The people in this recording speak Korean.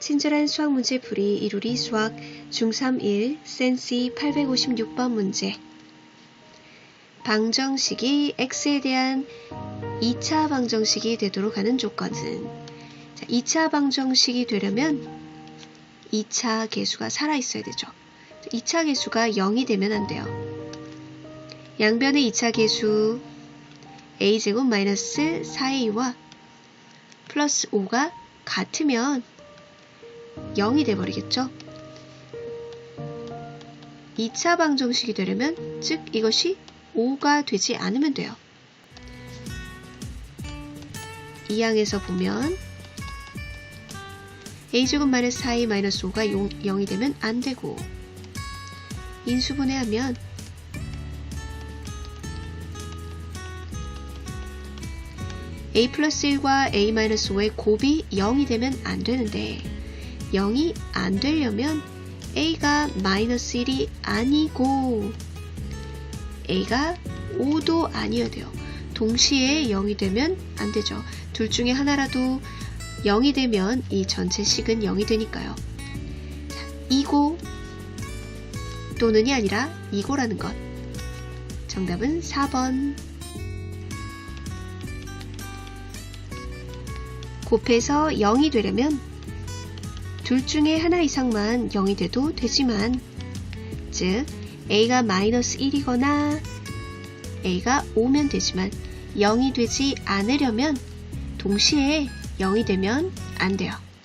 친절한 수학 문제 풀이 이루리 수학 중3 1 센시 856번 문제 방정식이 x에 대한 2차 방정식이 되도록 하는 조건은 자, 2차 방정식이 되려면 2차 계수가 살아 있어야 되죠. 2차 계수가 0이 되면 안 돼요. 양변의 2차 계수 a제곱 마이너스 4a와 플러스 5가 같으면 0이 돼버리겠죠. 2차 방정식이 되려면 즉 이것이 5가 되지 않으면 돼요. 이 항에서 보면 a제곱 마이너스 4a 마이너스 5가 0, 이 되면 안 되고 인수분해하면 a 플러스 1과 a 마이너스 5의 곱이 0이 되면 안 되는데 0이 안 되려면 a가 마이너스 1이 아니고 a가 5도 아니어야 돼요. 동시에 0이 되면 안 되죠. 둘 중에 하나라도 0이 되면 이 전체 식은 0이 되니까요. 자, 이고 또는이 아니라 이고라는 것. 정답은 4번. 곱해서 0이 되려면 둘 중에 하나 이상만 0이 돼도 되지만 즉 a가 마이너스 1이거나 a가 5면 되지만 0이 되지 않으려면 동시에 0이 되면 안 돼요.